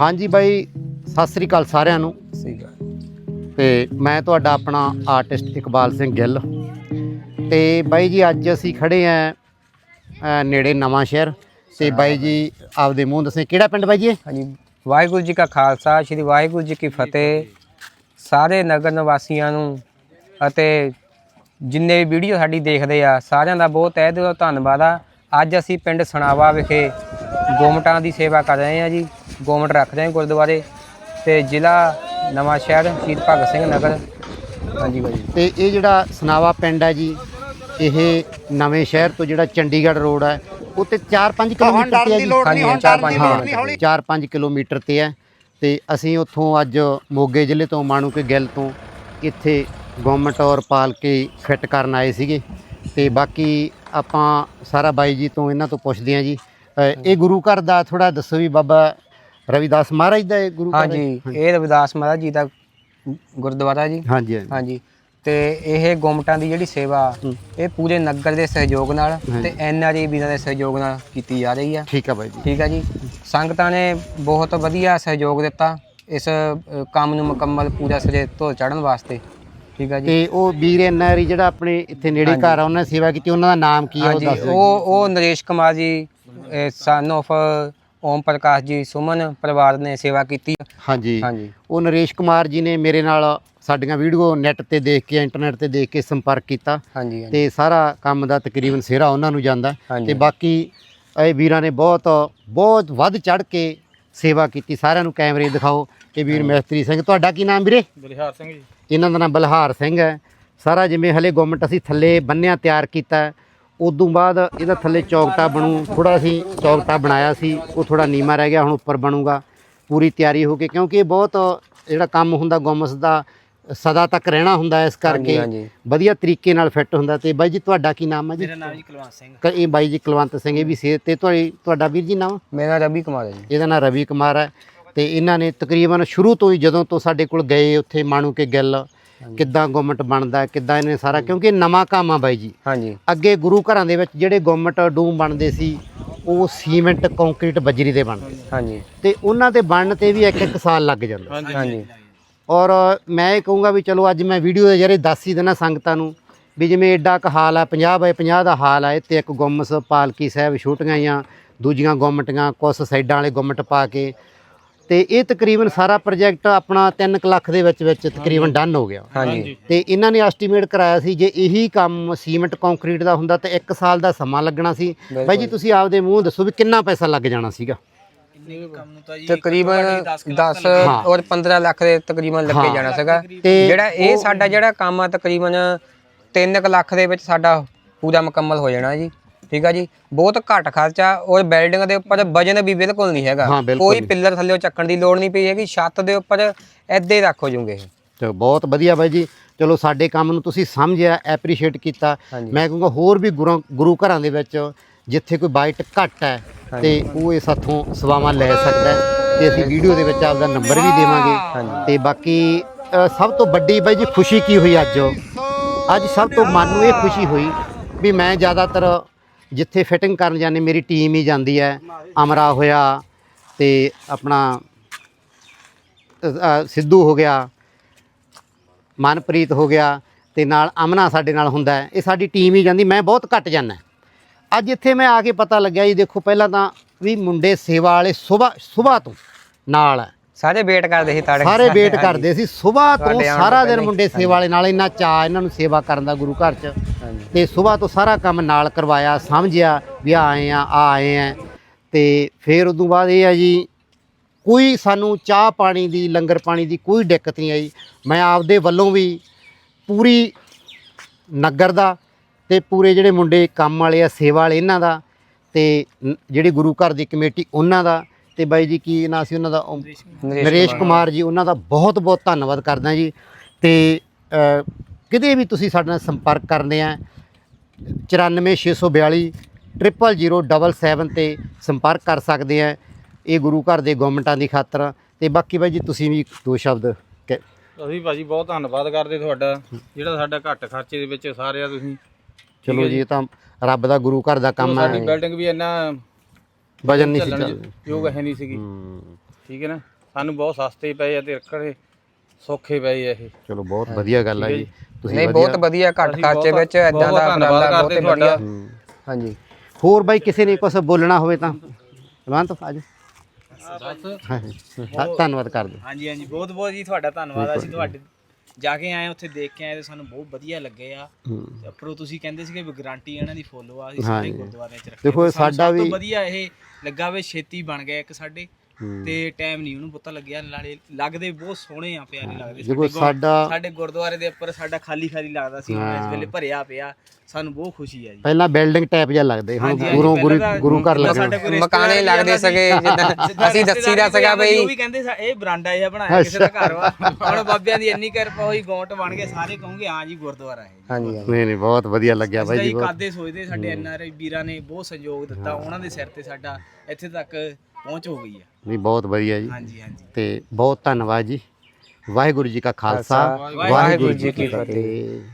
ਹਾਂਜੀ ਬਾਈ ਸਤਿ ਸ੍ਰੀ ਅਕਾਲ ਸਾਰਿਆਂ ਨੂੰ। ਸਹੀ ਗੱਲ ਤੇ ਮੈਂ ਤੁਹਾਡਾ ਆਪਣਾ ਆਰਟਿਸਟ ਇਕਬਾਲ ਸਿੰਘ ਗਿੱਲ। ਤੇ ਬਾਈ ਜੀ ਅੱਜ ਅਸੀਂ ਖੜੇ ਆਂ ਨੇੜੇ ਨਵਾਂ ਸ਼ਹਿਰ। ਤੇ ਬਾਈ ਜੀ ਆਪਦੇ ਮੂੰਹ ਦੱਸੇ ਕਿਹੜਾ ਪਿੰਡ ਬਾਈ ਜੀ ਇਹ? ਹਾਂਜੀ ਵਾਹਿਗੁਰੂ ਜੀ ਕਾ ਖਾਲਸਾ ਸ੍ਰੀ ਵਾਹਿਗੁਰੂ ਜੀ ਕੀ ਫਤਿਹ। ਸਾਰੇ ਨਗਰ ਨਿਵਾਸੀਆਂ ਨੂੰ ਅਤੇ ਜਿੰਨੇ ਵੀ ਵੀਡੀਓ ਸਾਡੀ ਦੇਖਦੇ ਆ ਸਾਰਿਆਂ ਦਾ ਬਹੁਤ ਤਹਿ ਦਿਲੋਂ ਧੰਨਵਾਦ ਆ। ਅੱਜ ਅਸੀਂ ਪਿੰਡ ਸਣਾਵਾ ਵਿਖੇ ਗੋਮਟਾਂ ਦੀ ਸੇਵਾ ਕਰ ਰਹੇ ਹਾਂ ਜੀ। ਗੋਮਟ ਰੱਖ ਰਹੇ ਹਾਂ ਗੁਰਦੁਆਰੇ ਤੇ ਜ਼ਿਲ੍ਹਾ ਨਵਾਂ ਸ਼ਹਿਰ ਸ਼ਹੀਦ ਭਗਤ ਸਿੰਘ ਨਗਰ। ਹਾਂਜੀ ਬਾਈ ਤੇ ਇਹ ਜਿਹੜਾ ਸਨਾਵਾ ਪਿੰਡ ਹੈ ਜੀ ਇਹ ਨਵੇਂ ਸ਼ਹਿਰ ਤੋਂ ਜਿਹੜਾ ਚੰਡੀਗੜ੍ਹ ਰੋਡ ਹੈ ਉਹ ਤੇ 4-5 ਕਿਲੋਮੀਟਰ ਤੇ ਹੈ ਜੀ। ਹਾਂਜੀ ਚਾਰ ਪੰਜ ਕਿਲੋਮੀਟਰ। 4-5 ਕਿਲੋਮੀਟਰ ਤੇ ਹੈ। ਤੇ ਅਸੀਂ ਉੱਥੋਂ ਅੱਜ ਮੋਗੇ ਜ਼ਿਲ੍ਹੇ ਤੋਂ ਮਾਣੂਕੇ ਗਿੱਲ ਤੋਂ ਇੱਥੇ ਗਵਰਨਮੈਂਟ ਔਰ ਪਾਲਕੇ ਫਿੱਟ ਕਰਨ ਆਏ ਸੀਗੇ। ਤੇ ਬਾਕੀ ਆਪਾਂ ਸਾਰਾ ਬਾਈ ਜੀ ਤੋਂ ਇਹਨਾਂ ਤੋਂ ਪੁੱਛਦੇ ਹਾਂ ਜੀ। ਇਹ ਗੁਰੂ ਘਰ ਦਾ ਥੋੜਾ ਦੱਸੋ ਵੀ ਬਾਬਾ ਰਵਿਦਾਸ ਮਹਾਰਾਜ ਦਾ ਇਹ ਗੁਰੂ ਘਰ ਹੈ? ਹਾਂਜੀ। ਇਹ ਰਵਿਦਾਸ ਮਹਾਰਾਜ ਜੀ ਦਾ ਗੁਰਦੁਆਰਾ ਜੀ। ਹਾਂਜੀ ਹਾਂਜੀ। ਹਾਂਜੀ ਤੇ ਇਹ ਗੁੰਮਟਾਂ ਦੀ ਜਿਹੜੀ ਸੇਵਾ ਹੂੰ। ਇਹ ਪੂਰੇ ਨਗਰ ਦੇ ਸਹਿਯੋਗ ਨਾਲ ਹਾਂਜੀ। ਤੇ ਐਨਆਰਈ ਵੀਰਾਂ ਦੇ ਸਹਿਯੋਗ ਨਾਲ ਕੀਤੀ ਜਾ ਰਹੀ ਆ। ਠੀਕ ਹੈ ਬਾਈ ਜੀ। ਠੀਕ ਆ ਜੀ। ਸੰਗਤਾਂ ਨੇ ਬਹੁਤ ਵਧੀਆ ਸਹਿਯੋਗ ਦਿੱਤਾ ਇਸ ਅ, ਕੰਮ ਨੂੰ ਮੁਕੰਮਲ ਪੂਰਾ ਸਿਰੇ ਤੋਂ ਚੜਨ ਵਾਸਤੇ। ਠੀਕ ਆ ਜੀ। ਤੇ ਉਹ ਵੀਰ ਐਨਆਰਈ ਜਿਹੜਾ ਆਪਣੇ ਇੱਥੇ ਨੇੜੇ ਘਰ ਆ ਉਹਨਾਂ ਨੇ ਸੇਵਾ ਕੀਤੀ ਉਹਨਾਂ ਦਾ ਨਾਮ ਕੀ ਹੈ ਉਹ ਹਾਂਜੀ ਦੱਸ ਦਿਓ। ਉਹ ਉਹ ਨਰੇਸ਼ ਕੁਮਾਰ ਜੀ ਸਨ ਆਫ ਓਮ ਪ੍ਰਕਾਸ਼ ਜੀ ਸੁਮਨ ਪਰਿਵਾਰ ਨੇ ਸੇਵਾ ਕੀਤੀ। ਹਾਂਜੀ। ਹਾਂਜੀ। ਉਹ ਨਰੇਸ਼ ਕੁਮਾਰ ਜੀ ਨੇ ਮੇਰੇ ਨਾਲ ਸਾਡੀਆਂ ਵੀਡੀਓ ਨੈਟ ਤੇ ਦੇਖ ਕੇ ਇੰਟਰਨੈਟ ਤੇ ਦੇਖ ਕੇ ਸੰਪਰਕ ਕੀਤਾ। ਹਾਂਜੀ ਹਾਂਜੀ। ਤੇ ਸਾਰਾ ਕੰਮ ਦਾ ਤਕਰੀਬਨ ਸਿਹਰਾ ਉਹਨਾਂ ਨੂੰ ਜਾਂਦਾ। ਹਾਂਜੀ। ਤੇ ਬਾਕੀ ਇਹ ਵੀਰਾਂ ਨੇ ਬਹੁਤ ਬਹੁਤ ਵੱਧ ਚੜ ਕੇ ਸੇਵਾ ਕੀਤੀ। ਸਾਰਿਆਂ ਨੂੰ ਕੈਮਰੇ ਦਿਖਾਓ ਇਹ ਵੀਰ ਮਿਸਤਰੀ ਸਿੰਘ ਤੁਹਾਡਾ ਕੀ ਨਾਮ ਵੀਰੇ? ਬਲਿਹਾਰ ਸਿੰਘ ਜੀ। ਇਹਨਾਂ ਦਾ ਨਾਮ ਬਲਹਾਰ ਸਿੰਘ ਹੈ। ਸਾਰਾ ਜਿਵੇਂ ਹਲੇ ਗਵਰਨਮੈਂਟ ਅਸੀਂ ਥੱਲੇ ਬੰਨਿਆ ਤਿਆਰ ਕੀਤਾ। ਹੈ। ਉਦੋਂ ਬਾਅਦ ਇਹਦਾ ਥੱਲੇ ਚੌਕਟਾ ਬਣੂ ਥੋੜਾ ਅਸੀਂ ਚੌਕਟਾ ਬਣਾਇਆ ਸੀ ਉਹ ਥੋੜਾ ਨੀਮਾ ਰਹਿ ਗਿਆ ਹੁਣ ਉੱਪਰ ਬਣੂਗਾ। ਪੂਰੀ ਤਿਆਰੀ ਹੋ ਕੇ ਕਿਉਂਕਿ ਇਹ ਬਹੁਤ ਜਿਹੜਾ ਕੰਮ ਹੁੰਦਾ ਗੁੰਮਸ ਦਾ ਸਦਾ ਤੱਕ ਰਹਿਣਾ ਹੁੰਦਾ ਇਸ ਕਰਕੇ। ਵਧੀਆ ਤਰੀਕੇ ਨਾਲ ਫਿੱਟ ਹੁੰਦਾ ਤੇ ਬਾਈ ਜੀ ਤੁਹਾਡਾ ਕੀ ਨਾਮ ਹੈ ਜੀ? ਮੇਰਾ ਨਾਮ ਜੀ ਕੁਲਵੰਤ ਸਿੰਘ। ਕ- ਇਹ ਬਾਈ ਜੀ ਕੁਲਵੰਤ ਸਿੰਘ ਇਹ ਵੀ ਸੇ ਤੇ ਤੁਹਾਡੀ ਤੁਹਾਡਾ ਵੀਰ ਜੀ ਨਾਮ? ਮੇਰਾ ਰਵੀ ਕੁਮਾਰ ਹੈ ਜੀ। ਇਹਦਾ ਨਾਮ ਰਵੀ ਕੁਮਾਰ ਹੈ ਤੇ ਇਹਨਾਂ ਨੇ ਤਕਰੀਬਨ ਸ਼ੁਰੂ ਤੋਂ ਹੀ ਜਦੋਂ ਤੋਂ ਸਾਡੇ ਕੋਲ ਗਏ ਉੱਥੇ ਮਾਣੂ ਕੇ ਗਿੱਲ ਕਿੱਦਾਂ ਗਵਰਨਮੈਂਟ ਬਣਦਾ ਕਿੱਦਾਂ ਇਹਨੇ ਸਾਰਾ ਕਿਉਂਕਿ ਇਹ ਨਵਾਂ ਕੰਮ ਆ ਬਾਈ ਜੀ। ਹਾਂਜੀ। ਅੱਗੇ ਗੁਰੂ ਘਰਾਂ ਦੇ ਵਿੱਚ ਜਿਹੜੇ ਗਵਰਨਮੈਂਟ ਡੂਮ ਬਣਦੇ ਸੀ ਉਹ ਸੀਮੈਂਟ ਕੰਕਰੀਟ ਬਜਰੀ ਦੇ ਬਣਦੇ ਹਾਂਜੀ। ਤੇ ਉਹਨਾਂ ਦੇ ਬਣਨ ਤੇ ਵੀ ਇੱਕ ਇੱਕ ਸਾਲ ਲੱਗ ਜਾਂਦਾ ਹਾਂਜੀ। ਔਰ ਮੈਂ ਇਹ ਕਹੂੰਗਾ ਵੀ ਚਲੋ ਅੱਜ ਮੈਂ ਵੀਡੀਓ ਦੇ ਜਰੇ ਦੱਸ ਹੀ ਦੇਣਾ ਸੰਗਤਾਂ ਨੂੰ ਵੀ ਜਿਵੇਂ ਐਡਾ ਕੁ ਹਾਲ ਆ 50 ਬਾਏ 50 ਦਾ ਹਾਲ ਆ ਇੱਥੇ ਇੱਕ ਗੁੰਮਸ ਪਾਲਕੀ ਸਾਹਿਬ ਛੋਟੀਆਂ ਜਾਂ ਦੂਜੀਆਂ ਗੁੰਮਟੀਆਂ ਕੁਛ ਸਾਈਡਾਂ ਵਾਲੇ ਗੁੰਮਟ ਪਾ ਕੇ ਤੇ ਇਹ ਤਕਰੀਬਨ ਸਾਰਾ ਪ੍ਰੋਜੈਕਟ ਆਪਣਾ 3 ਲੱਖ ਦੇ ਵਿੱਚ ਵਿੱਚ ਤਕਰੀਬਨ ਡਨ ਹੋ ਗਿਆ। ਹਾਂਜੀ। ਤੇ ਇਹਨਾਂ ਨੇ ਐਸਟੀਮੇਟ ਕਰਾਇਆ ਸੀ ਜੇ ਇਹੀ ਕੰਮ ਸੀਮੈਂਟ ਕੰਕਰੀਟ ਦਾ ਹੁੰਦਾ ਤਾਂ 1 ਸਾਲ ਦਾ ਸਮਾਂ ਲੱਗਣਾ ਸੀ। ਬਾਈ ਜੀ ਤੁਸੀਂ ਆਪਦੇ ਮੂੰਹ ਦੱਸੋ ਵੀ ਕਿੰਨਾ ਪੈਸਾ ਲੱਗ ਜਾਣਾ ਸੀਗਾ? ਤਕਰੀਬਨ 10 ਔਰ 15 ਲੱਖ ਦੇ ਤਕਰੀਬਨ ਲੱਗੇ ਜਾਣਾ ਸੀਗਾ। ਤੇ ਜਿਹੜਾ ਇਹ ਸਾਡਾ ਜਿਹੜਾ ਕੰਮ ਆ ਤਕਰੀਬਨ 3 ਲੱਖ ਦੇ ਵਿੱਚ ਸਾਡਾ ਪੂਰਾ ਮੁਕੰਮਲ ਹੋ ਜਾਣਾ ਜੀ। ਠੀਕ ਆ ਜੀ? ਬਹੁਤ ਘੱਟ ਖਰਚਾ ਔਰ ਬਿਲਡਿੰਗ ਦੇ ਉੱਪਰ ਵਜਨ ਵੀ ਬਿਲਕੁਲ ਨਹੀਂ ਹੈਗਾ। ਹਾਂ, ਬਿਲਕੁਲ ਕੋਈ ਨਹੀਂ। ਪਿੱਲਰ ਥੱਲੇੋਂ ਚੱਕਣ ਦੀ ਲੋੜ ਨਹੀਂ ਪਈ ਹੈਗੀ ਛੱਤ ਦੇ ਉੱਪਰ ਐਦੇ ਰੱਖੋ ਜੂਗੇ ਤੇ ਬਹੁਤ ਵਧੀਆ ਬਾਈ ਜੀ। ਚਲੋ ਸਾਡੇ ਕੰਮ ਨੂੰ ਤੁਸੀਂ ਸਮਝਿਆ ਐਪਰੀਸ਼ੀਏਟ ਕੀਤਾ। ਹਾਂਜੀ। ਮੈਂ ਕਹੂੰਗਾ ਹੋਰ ਵੀ ਗੁਰੂ ਗੁਰੂ ਘਰਾਂ ਦੇ ਵਿੱਚ ਜਿੱਥੇ ਕੋਈ ਬਾਈਟ ਘੱਟ ਹੈ ਤੇ ਉਹ ਇਹ ਸਾਥੋਂ ਸੇਵਾਵਾਂ ਲੈ ਸਕਦਾ ਹੈ ਤੇ ਅਸੀਂ ਵੀਡੀਓ ਦੇ ਵਿੱਚ ਆਪਦਾ ਨੰਬਰ ਵੀ ਦੇਵਾਂਗੇ। ਤੇ ਬਾਕੀ ਅ, ਸਭ ਤੋਂ ਵੱਡੀ ਬਾਈ ਜੀ ਖੁਸ਼ੀ ਕੀ ਹੋਈ ਅੱਜ? ਅੱਜ ਸਭ ਤੋਂ ਮਨ ਨੂੰ ਇਹ ਖੁਸ਼ੀ ਹੋਈ ਵੀ ਮੈਂ ਜ਼ਿਆਦਾਤਰ ਜਿੱਥੇ ਫਿਟਿੰਗ ਕਰਨ ਜਾਂਦੇ ਮੇਰੀ ਟੀਮ ਹੀ ਜਾਂਦੀ ਹੈ। ਅਮਰਾ ਹੋਇਆ ਤੇ ਆਪਣਾ ਅ, ਸਿੱਧੂ ਹੋ ਗਿਆ ਮਨਪ੍ਰੀਤ ਹੋ ਗਿਆ ਤੇ ਨਾਲ ਅਮਨਾ ਸਾਡੇ ਨਾਲ ਹੁੰਦਾ ਹੈ। ਇਹ ਸਾਡੀ ਟੀਮ ਹੀ ਜਾਂਦੀ ਮੈਂ ਬਹੁਤ ਘੱਟ ਜਾਂਦਾ। ਅੱਜ ਇੱਥੇ ਮੈਂ ਆ ਕੇ ਪਤਾ ਲੱਗਿਆ ਜੀ ਦੇਖੋ ਪਹਿਲਾਂ ਤਾਂ ਵੀ ਮੁੰਡੇ ਸੇਵਾ ਵਾਲੇ ਸਵੇਰ ਸਵੇਰ ਤੋਂ ਨਾਲ ਹੈ। ਸਾਰੇ ਵੇਟ ਕਰਦੇ ਸੀ ਤਾੜੇ ਸਾਰੇ ਵੇਟ ਕਰਦੇ ਸੀ ਸਵੇਰ ਤੋਂ ਆਉਣ ਸਾਰਾ ਦਿਨ ਪਹਿਲਾਂ ਮੁੰਡੇ ਸੇਵਾ ਵਾਲੇ ਨਾਲ ਇੰਨਾ ਚਾਅ ਇਹਨਾਂ ਨੂੰ ਸੇਵਾ ਕਰਨ ਦਾ ਗੁਰੂ ਘਰ 'ਚ। ਤੇ ਸਵੇਰ ਤੋਂ ਸਾਰਾ ਕੰਮ ਨਾਲ ਕਰਵਾਇਆ ਸਮਝਿਆ ਵੀ ਆ ਆਏ ਆ ਆ ਆਏ ਆ। ਤੇ ਫਿਰ ਉਦੋਂ ਬਾਅਦ ਇਹ ਆ ਜੀ ਕੋਈ ਸਾਨੂੰ ਚਾਹ ਪਾਣੀ ਦੀ ਲੰਗਰ ਪਾਣੀ ਦੀ ਕੋਈ ਦਿੱਕਤ ਨਹੀਂ ਆਈ। ਮੈਂ ਆਪਦੇ ਵੱਲੋਂ ਵੀ ਪੂਰੀ ਨਗਰ ਦਾ ਤੇ ਪੂਰੇ ਜਿਹੜੇ ਮੁੰਡੇ ਕੰਮ ਵਾਲੇ ਆ ਸੇਵਾ ਵਾਲੇ ਇਹਨਾਂ ਦਾ ਤੇ ਜਿਹੜੀ ਗੁਰੂ ਘਰ ਦੀ ਕਮੇਟੀ ਉਹਨਾਂ ਦਾ ਤੇ ਬਾਈ ਜੀ ਕੀ ਨਾਂ ਸੀ ਉਹਨਾਂ ਦਾ? ਨਰੇਸ਼ ਕੁਮਾਰ। ਜੀ ਉਹਨਾਂ ਦਾ ਬਹੁਤ ਬਹੁਤ ਧੰਨਵਾਦ ਕਰਦਾ ਜੀ। ਤੇ ਕਿਤੇ ਵੀ ਤੁਸੀਂ ਸਾਡੇ ਨਾਲ ਸੰਪਰਕ ਕਰਨੇ ਆ 94642 0007 ਤੇ ਸੰਪਰਕ ਕਰ ਸਕਦੇ ਆ ਇਹ ਗੁਰੂ ਘਰ ਦੇ ਗਵਰਨਮੈਂਟਾਂ ਦੀ ਖਾਤਰ। ਤੇ ਬਾਕੀ ਬਾਈ ਜੀ ਤੁਸੀਂ ਵੀ ਦੋ ਸ਼ਬਦ ਕਹਿ- ਅਸੀਂ ਭਾਜੀ ਬਹੁਤ ਧੰਨਵਾਦ ਕਰਦੇ ਤੁਹਾਡਾ ਜਿਹੜਾ ਸਾਡਾ ਘੱਟ ਖਰਚੇ ਦੇ ਵਿੱਚ ਸਾਰਿਆ ਤੁਸੀਂ। ਚਲੋ ਜੀ ਇਹ ਤਾਂ ਰੱਬ ਦਾ ਗੁਰੂ ਘਰ ਦਾ ਕੰਮ ਸਾਡੀ ਹੈ। ਬਿਲਡਿੰਗ ਵੀ ਇੰਨਾ ਵਜਨ ਨਹੀਂ ਸੀ ਚੱਲਣ ਯੋਗ ਹੈ ਨਹੀਂ ਸੀਗੀ। ਠੀਕ ਹੈ ਨਾ? ਸਾਨੂੰ ਬਹੁਤ ਸਸਤੇ ਪਏ ਆ ਤੇ ਰੱਖਣੇ ਸੌਖੇ ਪਏ ਆ ਇਹ। ਚਲੋ ਬਹੁਤ ਵਧੀਆ ਗੱਲ ਆ ਜੀ। ਤੁਸੀਂ ਨਹੀਂ ਬਹੁਤ ਵਧੀਆ। ਘੱਟ ਖਰਚੇ ਵਿੱਚ ਇਦਾਂ ਬਹੁਤ ਦਾ ਉਪਰਾਲਾ ਬਹੁਤ ਕਰਦੇ ਵਧੀਆ। ਹਾਂਜੀ। ਹੋਰ ਬਾਈ ਕਿਸੇ ਨੇ ਕੁਝ ਬੋਲਣਾ ਹੋਵੇ ਤਾਂ? ਰਵੰਤ ਆਜੋ ਹਾਂ ਹਾਂ, ਧੰਨਵਾਦ ਕਰ ਦਿਓ ਹਾਂਜੀ ਹਾਂਜੀ ਬਹੁਤ ਬਹੁਤ ਜੀ ਤੁਹਾਡਾ ਧੰਨਵਾਦ। ਅਸੀਂ ਤੁਹਾਡੇ ਜਾ ਕੇ ਆਏ ਉੱਥੇ ਦੇਖ ਕੇ ਆਏ ਤੇ ਸਾਨੂੰ ਬਹੁਤ ਵਧੀਆ ਲੱਗੇ ਆ। ਤੇ ਉੱਪਰੋਂ ਤੁਸੀਂ ਕਹਿੰਦੇ ਸੀਗੇ ਵੀ ਗਾਰੰਟੀ ਇਹਨਾਂ ਦੀ ਫੁੱਲ ਆ ਅਸੀਂ ਸਾਰੇ। ਗੁਰਦੁਆਰਿਆਂ ਚ ਰੱਖੇ ਦੇਖੋ, ਤੇ ਸਾਡਾ ਤੋਂ ਵੀ- ਵਧੀਆ ਇਹ ਲੱਗਾ ਵੇ ਛੇਤੀ ਬਣ ਗਿਆ ਇੱਕ ਸਾਡੇ। ਤੇ ਟਾਈਮ ਨਹੀਂ ਉਹਨੂੰ ਪਤਾ ਲੱਗਿਆ। ਨਾਲੇ ਲੱਗਦੇ ਬਹੁਤ ਸੋਹਣੇ ਆ ਪਿਆਰੇ ਲੱਗਦੇ। ਦੇਖੋ ਸਾਡੇ ਸਾਡਾ ਗੁਰਦੁਆਰੇ ਦੇ ਉੱਪਰ ਸਾਡਾ ਖਾਲੀ ਖਾਲੀ ਲੱਗਦਾ ਸੀ। ਇਸ ਵੇਲੇ ਭਰਿਆ ਪਿਆ। ਸਾਨੂੰ ਬਹੁਤ ਖੁਸ਼ੀ ਆ ਜੀ। ਪਹਿਲਾਂ ਬਿਲਡਿੰਗ ਟਾਈਪ ਜਿਹਾ ਲੱਗਦੇ। ਹੁਣ ਗੁਰੂ ਗੁਰੂ ਗੁਰੂ ਘਰ ਜਿੱਦਾਂ ਲੱਗੇ ਸਾਡੇ ਕੋਈ ਮਕਾਨੇ ਲੱਗਦੇ ਸਗੇ ਜਿੱਦਾਂ ਅਸੀਂ ਦੱਸੀ ਦਾ ਸਗਾ ਕੋਈ ਉਹ ਬਈ। ਵੀ ਕਹਿੰਦੇ ਸਾ- ਇਹ ਬਰਾਂਡਾ ਇਹ ਬਣਾਇਆ ਕਿਸੇ ਦਾ ਘਰ ਵਾ। ਹੁਣ ਬਾਬਿਆਂ ਦੀ ਇੰਨੀ ਕਿਰਪਾ ਹੋਈ ਗੌਂਟ ਬਣ ਕੇ ਸਾਰੇ ਕਹੋਗੇ ਹਾਂ ਜੀ ਗੁਰਦੁਆਰਾ ਹੈ ਜੀ। ਹਾਂਜੀ ਨਹੀਂ ਨਹੀਂ ਬਹੁਤ ਵਧੀਆ ਲੱਗਿਆ ਬਾਈ ਜੀ ਕਾਦੇ ਸੋਚਦੇ ਸਾਡੇ ਐਨਆਰਆਈ ਵੀਰਾਂ ਨੇ ਬਹੁਤ ਸਹਿਯੋਗ ਦਿੱਤਾ। ਉਹਨਾਂ ਦੇ ਸਿਰ ਤੇ ਸਾਡਾ ਇੱਥੇ ਤੱਕ ਪਹੁੰਚ ਹੋ ਗਈ ਆ। ਨਹੀਂ ਬਹੁਤ ਵਧੀਆ ਜੀ। ਹਾਂਜੀ ਹਾਂਜੀ। ਤੇ ਬਹੁਤ ਧੰਨਵਾਦ ਜੀ। ਵਾਹਿਗੁਰੂ ਜੀ ਕਾ ਖਾਲਸਾ। ਵਾਹਿਗੁਰੂ ਜੀ ਕੀ ਫਤਿਹ। ਫਤਿਹ।